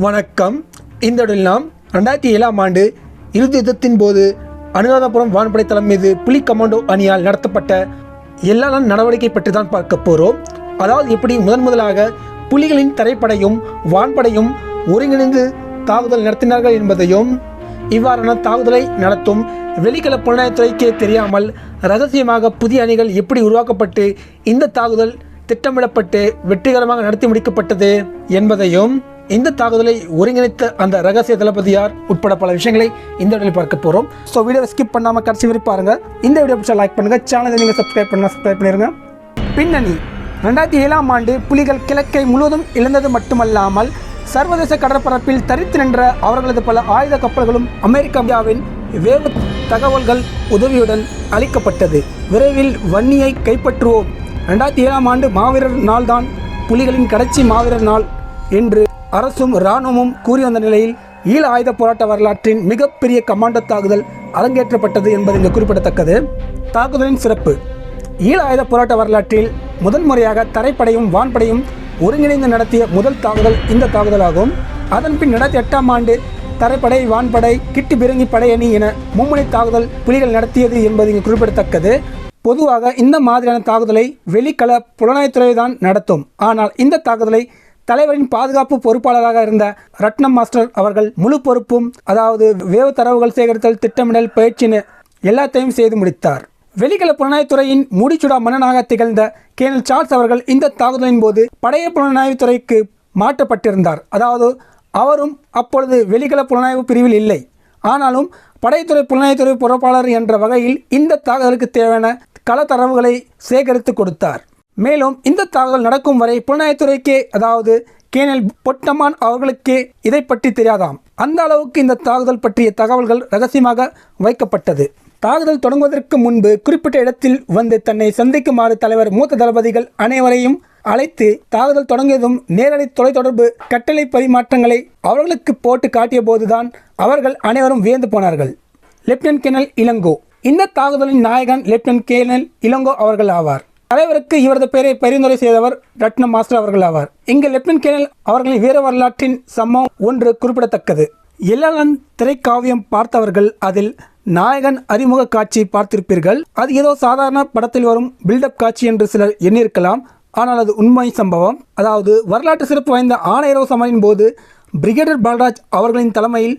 வணக்கம். இந்த நாம் ரெண்டாயிரத்தி ஏழாம் ஆண்டு இறுதி யுத்தத்தின் போது அனுராதபுரம் வான்படை தளம் மீது புலி கமாண்டோ அணியால் நடத்தப்பட்ட எல்லா நடவடிக்கை பற்றி தான் பார்க்க போகிறோம் அதாவது எப்படி முதன் முதலாக புலிகளின் தரைப்படையும் வான்படையும் ஒருங்கிணைந்து தாக்குதல் நடத்தினார்கள் என்பதையும் இவ்வாறான தாக்குதலை நடத்தும் வெளிக்கல புலனாய்வுத்துறைக்கே தெரியாமல் ரகசியமாக புதிய அணிகள் எப்படி உருவாக்கப்பட்டு இந்த தாக்குதல் திட்டமிடப்பட்டு வெற்றிகரமாக நடத்தி முடிக்கப்பட்டது என்பதையும் இந்த தாக்குதலை ஒருங்கிணைத்த அந்த ரகசிய தளபதியார் உட்பட பல விஷயங்களை இந்த வீடியோவில் பார்க்க போகிறோம் ஸோ வீடியோ ஸ்கிப் பண்ணாமல் கடைசி வரை பாருங்க. இந்த வீடியோ பிடிச்சா லைக் பண்ணுங்க. சேனலை நீங்கள் சப்ஸ்கிரைப் பண்ணலாம் சப்ஸ்கிரைப் பண்ணிருங்க. பின்னணி ரெண்டாயிரத்தி ஏழாம் ஆண்டு புலிகள் கிழக்கை முழுவதும் இழந்தது மட்டுமல்லாமல் சர்வதேச கடற்பரப்பில் தரித்து நின்ற அவர்களது பல ஆயுத கப்பல்களும் அமெரிக்காவின் வேவு தகவல்கள் உதவியுடன் அளிக்கப்பட்டது விரைவில் வன்னியை கைப்பற்றுவோம். ரெண்டாயிரத்தி ஏழாம் ஆண்டு மாவீரர் நாள்தான் புலிகளின் கடைசி மாவீரர் நாள் என்று அரசும் இராணுவமும் கூறி வந்த நிலையில் ஈழ ஆயுத போராட்ட வரலாற்றின் மிகப்பெரிய கமாண்டோ தாக்குதல் அரங்கேற்றப்பட்டது என்பது இங்கு குறிப்பிடத்தக்கது. தாக்குதலின் சிறப்பு. ஈழ ஆயுத போராட்ட வரலாற்றில் முதல் முறையாக தரைப்படையும் வான்படையும் ஒருங்கிணைந்து நடத்திய முதல் தாக்குதல் இந்த தாக்குதலாகும். அதன் பின் ரெண்டாயிரத்தி எட்டாம் ஆண்டு தரைப்படை வான்படை கிட்டு பிறங்கி படையணி என மும்முனை தாக்குதல் புலிகள் நடத்தியது என்பது இங்கு குறிப்பிடத்தக்கது. பொதுவாக இந்த மாதிரியான தாக்குதலை வெளிக்கள புலனாய்வுத்துறை தான் நடத்தும். ஆனால் இந்த தாக்குதலை தலைவரின் பாதுகாப்பு பொறுப்பாளராக இருந்த ரட்னம் மாஸ்டர் அவர்கள் முழு பொறுப்பும் அதாவது வேவு தரவுகள் சேகரித்தல் திட்டமிடல் பயிற்சின்னு எல்லாத்தையும் செய்து முடித்தார். வெளிக்கல புலனாய்வுத்துறையின் முடிச்சுடா மன்னனாக திகழ்ந்த கேனல் சார்ஸ் அவர்கள் இந்த தாக்குதலின் போது படைய புலனாய்வுத்துறைக்கு மாற்றப்பட்டிருந்தார். அதாவது அவரும் அப்பொழுது வெளிக்கல புலனாய்வு பிரிவில் இல்லை. ஆனாலும் படைத்துறை புலனாய்வுத்துறை பொறுப்பாளர் என்ற வகையில் இந்த தாக்குதலுக்கு தேவையான கள தரவுகளை சேகரித்து கொடுத்தார். மேலும் இந்த தாக்குதல் நடக்கும் வரை புலனாய்வுத்துறைக்கே அதாவது கேனல் பொட்டமான் அவர்களுக்கே இதை பற்றி தெரியாதாம். அந்த அளவுக்கு இந்த தாக்குதல் பற்றிய தகவல்கள் ரகசியமாக வைக்கப்பட்டது. தாக்குதல் தொடங்குவதற்கு முன்பு குறிப்பிட்ட இடத்தில் வந்து தன்னை சந்திக்குமாறு தலைவர் மூத்த தளபதிகள் அனைவரையும் அழைத்து தாக்குதல் தொடங்கியதும் நேரடி தொலைத்தொடர்பு கட்டளை பரிமாற்றங்களை அவர்களுக்கு போட்டு காட்டிய போதுதான் அவர்கள் அனைவரும் வியந்து போனார்கள். Lieutenant colonel Ilango. இந்த தாக்குதலின் நாயகன் லெப்டினன்ட் கேனல் இளங்கோ அவர்கள் ஆவார். தலைவருக்கு இவரது பெயரை பரிந்துரை செய்தவர் ரட்னம் மாஸ்டர் அவர்கள் ஆவார். இங்கு லெப்டன் கேனல் அவர்களின் வீர வரலாற்றின் சம்பவம் ஒன்று குறிப்பிடத்தக்கது. எல்லாளன் திரைக்காவியம் பார்த்தவர்கள் அதில் நாயகன் அறிமுக காட்சி பார்த்திருப்பீர்கள். அது ஏதோ சாதாரண படத்தில் வரும் பில்டப் காட்சி என்று சிலர் எண்ணியிருக்கலாம். ஆனால் அது உண்மை சம்பவம். அதாவது வரலாற்று சிறப்பு வாய்ந்த ஆணையரோ சமரின் போது பிரிகேடர் பால்ராஜ் அவர்களின் தலைமையில்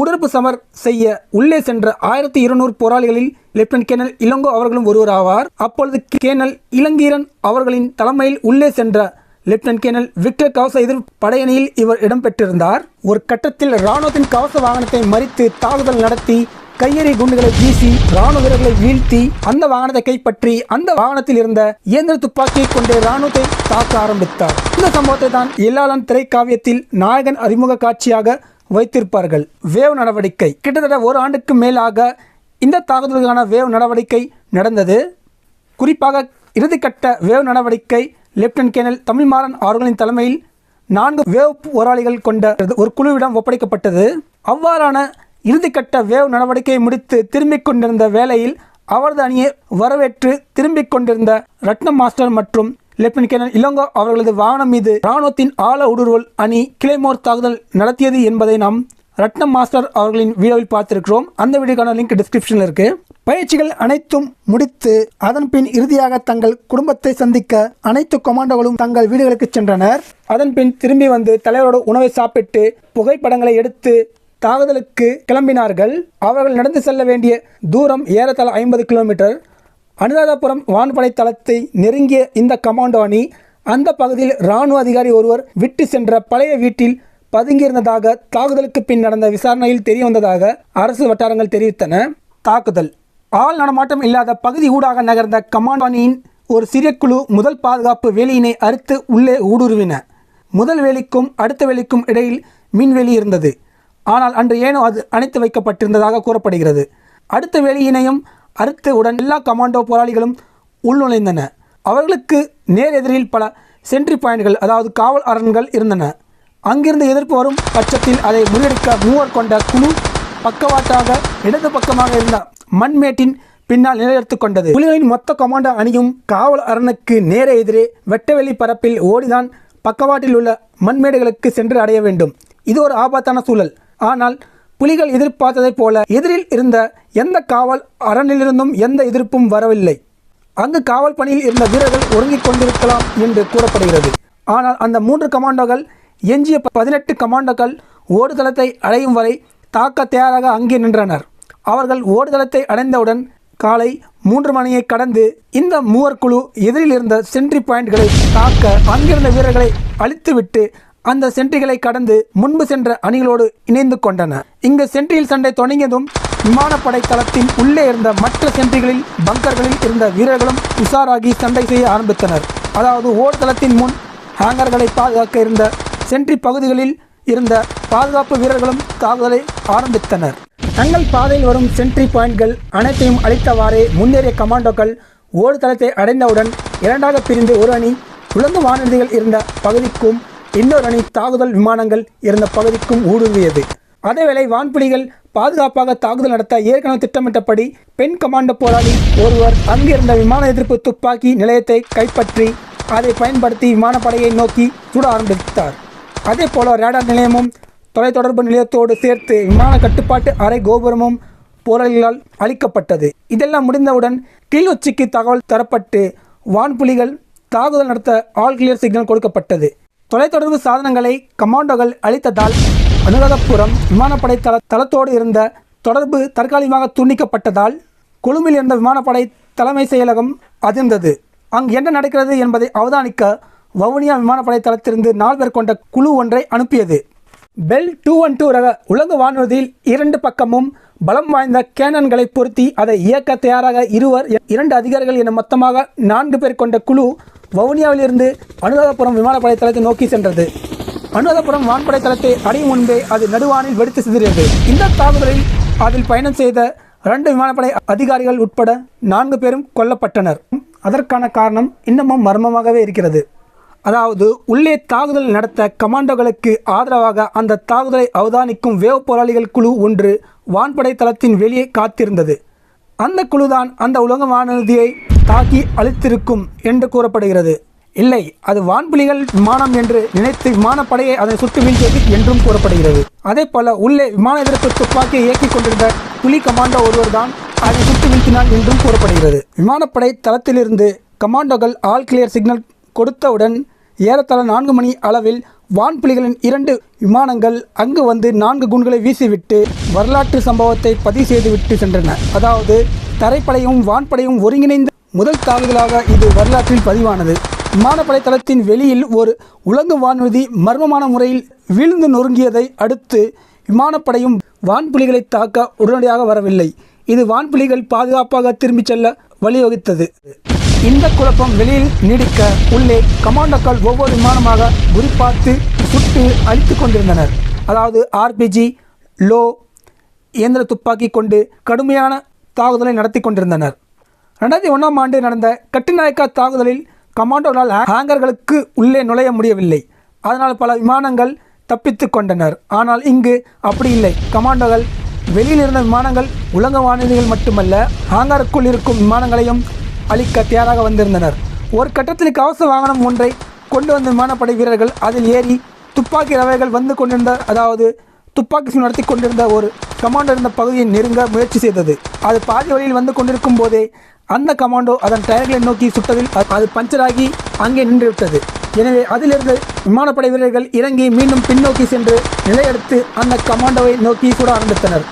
உடற்பு சமர் செய்ய உள்ளே சென்ற ஆயிரத்தி இருநூறு போராளிகளில் லெப்டினன்ட் கேனல் இளங்கோ அவர்களும் ஒருவர் ஆவார். அப்பொழுது கேனல் இளங்கீரன் அவர்களின் தலைமையில் உள்ளே சென்ற லெப்டினன்ட் கேனல் விக்டர் கவச எதிர் படையணியில் இவர் இடம்பெற்றிருந்தார். ஒரு கட்டத்தில் இராணுவத்தின் கவச வாகனத்தை மறித்து தாக்குதல் நடத்தி கையெறி குண்டுகளை வீசி ராணுவ வீரர்களை வீழ்த்தி அந்த வாகனத்தை கைப்பற்றி அந்த வாகனத்தில் இருந்த இயந்திர துப்பாக்கியை கொண்டு ராணுவத்தை தாக்க ஆரம்பித்தார். இந்த சம்பவத்தை தான் எல்லாளன் திரைக்காவியத்தில் நாயகன் அறிமுக காட்சியாக வைத்திருப்பார்கள். வேவ் நடவடிக்கை. கிட்டத்தட்ட ஒரு ஆண்டுக்கு மேலாக இந்த தாக்குதலுக்கான வேவ் நடவடிக்கை நடந்தது. குறிப்பாக இறுதிக்கட்ட வேவ் நடவடிக்கை லெப்டினன்ட் கேனல் தமிழ்மாறன் அவர்களின் தலைமையில் நான்கு வேவ் போராளிகள் கொண்ட ஒரு குழுவிடம் ஒப்படைக்கப்பட்டது. அவ்வாறான இறுதிக்கட்ட வேவ் நடவடிக்கையை முடித்து திரும்பிக் கொண்டிருந்த வேளையில் அவரது அணியை வரவேற்று திரும்பிக் கொண்டிருந்த ரட்னம் மாஸ்டர் மற்றும் லெப்டினன்ட் கேனல் இளங்கோ அவர்களது வாகனம் மீது இராணுவத்தின் ஆழ ஊடுருவல் அணி கிளைமோர் தாக்குதல் நடத்தியது என்பதை நாம் ரட்னம் மாஸ்டர் அவர்களின் வீடியோவில் பார்த்திருக்கிறோம். அந்த வீடியோக்கான லிங்க் டிஸ்கிரிப்ஷனில் இருக்கு. பயிற்சிகள் அனைத்தும் முடித்து அதன் பின் இறுதியாக தங்கள் குடும்பத்தை சந்திக்க அனைத்து கொமாண்டோகளும் தங்கள் வீடுகளுக்கு சென்றனர். அதன் பின் திரும்பி வந்து தலைவரோட உணவை சாப்பிட்டு புகைப்படங்களை எடுத்து தாக்குதலுக்கு கிளம்பினார்கள். அவர்கள் நடந்து செல்ல வேண்டிய தூரம் ஏறத்தாழ ஐம்பது கிலோமீட்டர். அனுராதபுரம் வான்படை தளத்தை நெருங்கிய இந்த கமாண்டோ அணி அந்த பகுதியில் இராணுவ அதிகாரி ஒருவர் விட்டு சென்ற பழைய வீட்டில் பதுங்கியிருந்ததாக தாக்குதலுக்கு பின் நடந்த விசாரணையில் தெரிய வந்ததாக அரசு வட்டாரங்கள் தெரிவித்தன. தாக்குதல். ஆள் நடமாட்டம் இல்லாத பகுதி ஊடாக நகர்ந்த கமாண்டோ அணியின் ஒரு சிறிய குழு முதல் பாதுகாப்பு வேலியினை அறுத்து உள்ளே ஊடுருவின. முதல் வேலிக்கும் அடுத்த வேலிக்கும் இடையில் மின்வெளி இருந்தது. ஆனால் அன்று ஏனோ அது அணைத்து வைக்கப்பட்டிருந்ததாக கூறப்படுகிறது. அடுத்த வேலியினையும் அறுத்த உடன் எல்லா கமாண்டோ போராளிகளும் உள்நுழைந்தன. அவர்களுக்கு நேர் எதிரில் பல சென்ட்ரி பாயிண்ட்கள் அதாவது காவல் அரண்கள் இருந்தன. அங்கிருந்து எதிர்ப்பு வரும் பட்சத்தில் அதை முறியடிக்க மூவர் கொண்ட குழு பக்கவாட்டாக இடது பக்கமாக இருந்த மண்மேட்டின் பின்னால் நிலையெடுத்து கொண்டது. புலிகளின் மொத்த கமாண்டோ அணியும் காவல் அரணுக்கு நேரே எதிரே வெட்டவெளி பரப்பில் ஓடிதான் பக்கவாட்டில் உள்ள மண்மேடுகளுக்கு சென்று அடைய வேண்டும். இது ஒரு ஆபத்தான சூழல். ஆனால் புலிகள் எதிர்பார்த்ததைப் போல எதிரில் இருந்த எந்த காவல் அரணிலிருந்தும் எந்த எதிர்ப்பும் வரவில்லை. அங்கு காவல் பணியில் இருந்த வீரர்கள் ஒருங்கிக் கொண்டிருக்கலாம் என்று கூறப்படுகிறது. ஆனால் அந்த மூன்று கமாண்டோகள் எஞ்சிய பதினெட்டு கமாண்டோக்கள் ஓடுதளத்தை அடையும் வரை தாக்க தயாராக அங்கே நின்றனர். அவர்கள் ஓடுதளத்தை அடைந்தவுடன் காலை மூன்று மணியை கடந்து இந்த மூவர் குழு எதிரில் இருந்த சென்ட்ரி பாயிண்ட்களை தாக்க அங்கிருந்த வீரர்களை அழித்துவிட்டு அந்த சென்ட்ரிகளை கடந்து முன்பு சென்ற அணிகளோடு இணைந்து கொண்டன. இங்கு சென்ட்ரியில் சண்டை தொடங்கியதும் விமானப்படை தளத்தின் உள்ளே இருந்த மற்ற சென்ட்ரிகளில் பங்கர்களில் இருந்த வீரர்களும் உஷாராகி சண்டை செய்ய ஆரம்பித்தனர். அதாவது ஓடுதளத்தின் முன் ஹேங்கர்களை பாதுகாக்க இருந்த சென்ட்ரி பகுதிகளில் இருந்த பாதுகாப்பு வீரர்களும் தாக்குதலை ஆரம்பித்தனர். தங்கள் பாதையில் வரும் சென்ட்ரி பாயிண்ட்கள் அனைத்தையும் அளித்தவாறே முன்னேறிய கமாண்டோக்கள் ஓடுதளத்தை அடைந்தவுடன் இரண்டாக பிரிந்து ஒரு அணி உழந்து வானதிகள் இருந்த பகுதிக்கும் இன்னொரு அணி தாக்குதல் விமானங்கள் இருந்த பகுதிக்கும் ஊடுருவியது. அதேவேளை வான்புலிகள் பாதுகாப்பாக தாக்குதல் நடத்த ஏற்கனவே திட்டமிட்டபடி பெண் கமாண்டோ போராளி ஒருவர் அங்கிருந்த விமான எதிர்ப்பு துப்பாக்கி நிலையத்தை கைப்பற்றி அதை பயன்படுத்தி விமானப்படையை நோக்கி சுட ஆரம்பித்தார். அதே போல ரேடார் நிலையமும் தொலைத்தொடர்பு நிலையத்தோடு சேர்த்து விமான கட்டுப்பாட்டு அறை கோபுரமும் போராளிகளால் அளிக்கப்பட்டது இதெல்லாம் முடிந்தவுடன் கிளிநொச்சிக்கு தகவல் தரப்பட்டு வான்புலிகள் தாக்குதல் நடத்த ஆல் கிளியர் சிக்னல் கொடுக்கப்பட்டது. தொலைத்தொடர்பு சாதனங்களை கமாண்டோகள் அளித்ததால் அனுராதபுரம் விமானப்படை தள தளத்தோடு இருந்த தொடர்பு தற்காலிகமாக துண்டிக்கப்பட்டதால் கொழும்பில் இருந்த விமானப்படை தலைமை செயலகம் அதிர்ந்தது. அங்கு என்ன நடக்கிறது என்பதை அவதானிக்க வவுனியா விமானப்படை தளத்திலிருந்து நாலு பேர் கொண்ட குழு ஒன்றை அனுப்பியது. பெல் டூ ஒன் டூ ரக உலக வானூர்தியில் இரண்டு பக்கமும் பலம் வாய்ந்த கேனன்களை பொருத்தி அதை இயக்க தயாராக இருவர் இரண்டு அதிகாரிகள் என மொத்தமாக நான்கு பேர் கொண்ட குழு வவுனியாவிலிருந்து அனுராதபுரம் விமானப்படை தளத்தை நோக்கி சென்றது. அனுராதபுரம் வான்படை தளத்தை அடையும் முன்பே அது நடுவானில் வெடித்து சிதறியது. இந்த தாக்குதலில் அதில் பயணம் செய்த இரண்டு விமானப்படை அதிகாரிகள் உட்பட நான்கு பேரும் கொல்லப்பட்டனர். அதற்கான காரணம் இன்னமும் மர்மமாகவே இருக்கிறது. அதாவது உள்ளே தாக்குதல் நடத்த கமாண்டோகளுக்கு ஆதரவாக அந்த தாக்குதலை அவதானிக்கும் வேவ் போராளிகள் குழு ஒன்று வான்படை தளத்தின் வெளியே காத்திருந்தது. அந்த குழுதான் அந்த உலக வானூர்தியை தாக்கி அழித்திருக்கும் என்று கூறப்படுகிறது. இல்லை அது வான்புலிகள் விமானம் என்று நினைத்து விமானப்படையை அதை சுட்டு வீழ்த்தியது என்றும் கூறப்படுகிறது. அதே போல உள்ளே விமான எதிர்ப்பு துப்பாக்கியை இயக்கிக் கொண்டிருந்த புலி கமாண்டோ ஒருவர்தான் அதை சுட்டு வீழ்த்தினார் என்றும் கூறப்படுகிறது. விமானப்படை தளத்திலிருந்து கமாண்டோகள் ஆல் கிளியர் சிக்னல் கொடுத்தவுடன் ஏறத்தாழ நான்கு மணி அளவில் வான்புலிகளின் இரண்டு விமானங்கள் அங்கு வந்து நான்கு குண்டுகளை வீசிவிட்டு வரலாற்று சம்பவத்தை பதிவு செய்துவிட்டு சென்றன. அதாவது தரைப்படையும் வான்படையும் ஒருங்கிணைந்த முதல் தாக்குதலாக இது வரலாற்றில் பதிவானது. விமானப்படை தளத்தின் வெளியில் ஒரு உலங்கு வானூர்தி மர்மமான முறையில் வீழ்ந்து நொறுங்கியதை அடுத்து விமானப்படையும் வான்புலிகளை தாக்க உடனடியாக வரவில்லை. இது வான்புலிகள் பாதுகாப்பாக திரும்பிச் செல்ல வழிவகுத்தது. இந்த குழப்பம் வெளியில் நீடிக்க உள்ளே கமாண்டோக்கள் ஒவ்வொரு விமானமாக குறிப்பார்த்து சுட்டு அழித்து கொண்டிருந்தனர். அதாவது ஆர்பிஜி லோ இயந்திர துப்பாக்கி கொண்டு கடுமையான தாக்குதலை நடத்தி கொண்டிருந்தனர் ரெண்டாயிரத்தி ஒன்றாம் ஆண்டு நடந்த கட்டுநாயக்கா தாக்குதலில் கமாண்டோனால் ஹேங்கர்களுக்கு உள்ளே நுழைய முடியவில்லை. அதனால் பல விமானங்கள் தப்பித்து கொண்டனர். ஆனால் இங்கு அப்படி இல்லை. கமாண்டோகள் வெளியில் இருந்த விமானங்கள் உலக வானூர்திகள் மட்டுமல்ல ஹாங்கருக்குள் இருக்கும் விமானங்களையும் அழிக்க தயாராக வந்திருந்தனர். ஒரு கட்டத்தில் கவச வாகனம் ஒன்றை கொண்டு வந்த விமானப்படை வீரர்கள் அதில் ஏறி துப்பாக்கி ரவைகள் வந்து கொண்டிருந்த அதாவது துப்பாக்கி சூடு நடத்தி கொண்டிருந்த ஒரு கமாண்டோ இருந்த பகுதியை நெருங்க முயற்சி செய்தது. அது பாதி வழியில் வந்து கொண்டிருக்கும் போதே அந்த கமாண்டோ அதன் டயர்களை நோக்கி சுட்டதில் அது பஞ்சராகி அங்கே நின்றுவிட்டது எனவே அதிலிருந்து விமானப்படை வீரர்கள் இறங்கி மீண்டும் பின்னோக்கி சென்று நிலையெடுத்து அந்த கமாண்டோவை நோக்கி சுட ஆரம்பித்தனர்.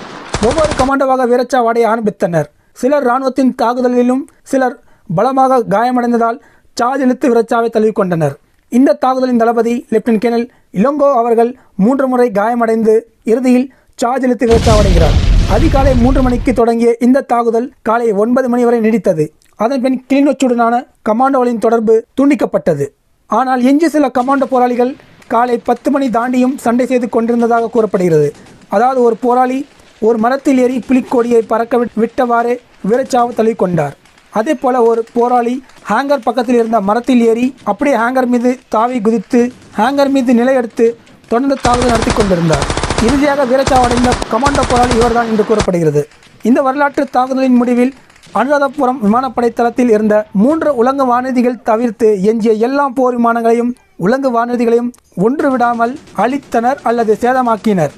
ஒவ்வொரு கமாண்டோவாக வீரச்சாவாடைய ஆரம்பித்தனர். சிலர் இராணுவத்தின் தாக்குதலிலும் சிலர் பலமாக காயமடைந்ததால் சார்ஜ் இழுத்து விரச்சாவை தழுவிக்கொண்டனர் இந்த தாக்குதலின் தளபதி லெப்டினன்ட் கெனல் இளங்கோ அவர்கள் மூன்று முறை காயமடைந்து இறுதியில் சார்ஜ் இழுத்து விரச்சாவடைகிறார் அதிகாலை மூன்று மணிக்கு தொடங்கிய இந்த தாக்குதல் காலை ஒன்பது மணி வரை நீடித்தது. அதன்பின் கிளிநொச்சுடனான கமாண்டோகளின் தொடர்பு துண்டிக்கப்பட்டது. ஆனால் எஞ்சிய சில கமாண்டோ போராளிகள் காலை பத்து மணி தாண்டியும் சண்டை செய்து கொண்டிருந்ததாக கூறப்படுகிறது. அதாவது ஒரு போராளி ஒரு மரத்தில் ஏறி புலிக்கொடியை பறக்க விட்- விட்டவாறே வீரச்சாவு தழுவிக்கொண்டார். அதே போல் ஒரு போராளி ஹேங்கர் பக்கத்தில் இருந்த மரத்தில் ஏறி அப்படியே ஹேங்கர் மீது தாவி குதித்து ஹேங்கர் மீது நிலையெடுத்து தொடர்ந்து தாக்குதல் நடத்தி கொண்டிருந்தார். இறுதியாக வீரச்சாவடைந்த கமாண்டோ போராளி இவர்தான் என்று கூறப்படுகிறது. இந்த வரலாற்று தாக்குதலின் முடிவில் அனுராதபுரம் விமானப்படை தளத்தில் இருந்த மூன்று உலங்கு வானதிகள் தவிர்த்து எஞ்சிய எல்லா போர் விமானங்களையும் உலங்கு வானதிகளையும் ஒன்று விடாமல் அழித்தனர் அல்லது சேதமாக்கினர்.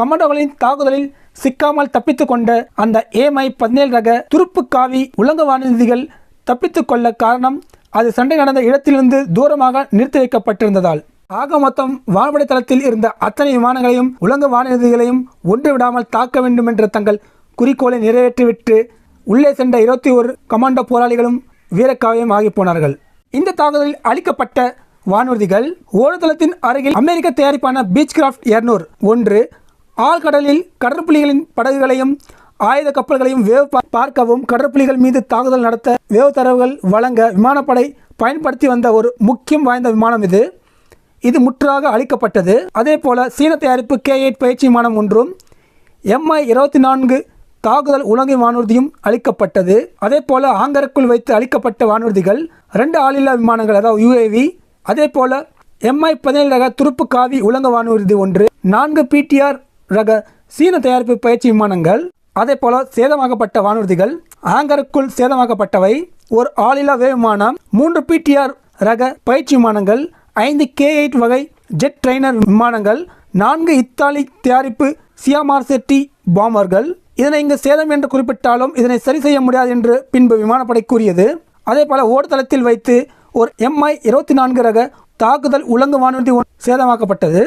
கமாண்டோகளின் தாக்குதலில் சிக்காமல் தப்பித்து கொண்ட அந்த ஏமை பதினேழு ரக துருப்பு காவி உலக வானூர்திகள் தப்பித்து கொள்ள காரணம் அது சண்டை நடந்த இடத்திலிருந்து தூரமாக நிறுத்தி வைக்கப்பட்டிருந்ததால். ஆக மொத்தம் வான்படை தளத்தில் இருந்த அத்தனை விமானங்களையும் உலக வானூர்திகளையும் ஒன்று விடாமல் தாக்க வேண்டும் என்ற தங்கள் குறிக்கோளை நிறைவேற்றிவிட்டு உள்ளே சென்ற இருபத்தி ஒரு கமாண்டோ போராளிகளும் வீரக்காவியம் ஆகி போனார்கள். இந்த தாக்குதலில் அளிக்கப்பட்ட வானூர்திகள் ஓடுதளத்தின் அருகில் அமெரிக்க தயாரிப்பான பீச் கிராஃப்ட் இருநூறு ஒன்று ஆழ்கடலில் கடற்புலிகளின் படகுகளையும் ஆயுத கப்பல்களையும் வேவ் பா- பார்க்கவும் கடற்புலிகள் மீது தாக்குதல் நடத்த வேவ் தரவுகள் வழங்க விமானப்படை பயன்படுத்தி வந்த ஒரு முக்கியம் வாய்ந்த விமானம் இது. இது முற்றாக அளிக்கப்பட்டது அதே போல சீன தயாரிப்பு கே எயிட் பயிற்சி விமானம் ஒன்றும் எம்ஐ இருபத்தி நான்கு தாக்குதல் உலகை வானூர்தியும் அளிக்கப்பட்டது அதே போல ஆங்கருக்குள் வைத்து அளிக்கப்பட்ட வானூர்திகள் ரெண்டு ஆளில்லா விமானங்கள் அதாவது யுஏவி அதே போல எம்ஐ பதினேழு ரக துருப்பு காவி உலக வானூர்தி ஒன்று நான்கு பிடிஆர் ரக சீன தயாரிப்பு பயிற்சி விமானங்கள் அதே போல சேதமாக்கப்பட்ட வானூர்திகள் ஆங்கருக்குள் சேதமாக்கப்பட்டவை ஒரு ஆளில்லா விமானம் மூன்று பிடிஆர் ரக பயிற்சி விமானங்கள் ஐந்து கே எயிட் வகை ஜெட் ட்ரைனர் விமானங்கள் நான்கு இத்தாலி தயாரிப்பு சியாமார்செட்டி பாம்பர்கள். இதனை இங்கு சேதம் என்று குறிப்பிட்டாலும் இதனை சரி செய்ய முடியாது என்று பின்பு விமானப்படை கூறியது. அதே போல ஓடுதளத்தில் வைத்து ஒரு எம்ஐ இருபத்தி நான்கு ரக தாக்குதல் உலங்கு வானூர்தி சேதமாக்கப்பட்டது.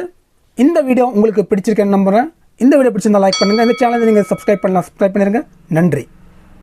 இந்த வீடியோ உங்களுக்கு பிடிச்சிருக்கேன்னு நம்புகிறேன் இந்த வீடியோ பிடிச்சிருந்தா லைக் பண்ணுங்கள் இந்த சேனலை நீங்கள் சப்ஸ்கிரைப் பண்ணலாம். சப்ஸ்கிரைப் பண்ணிடுங்க நன்றி.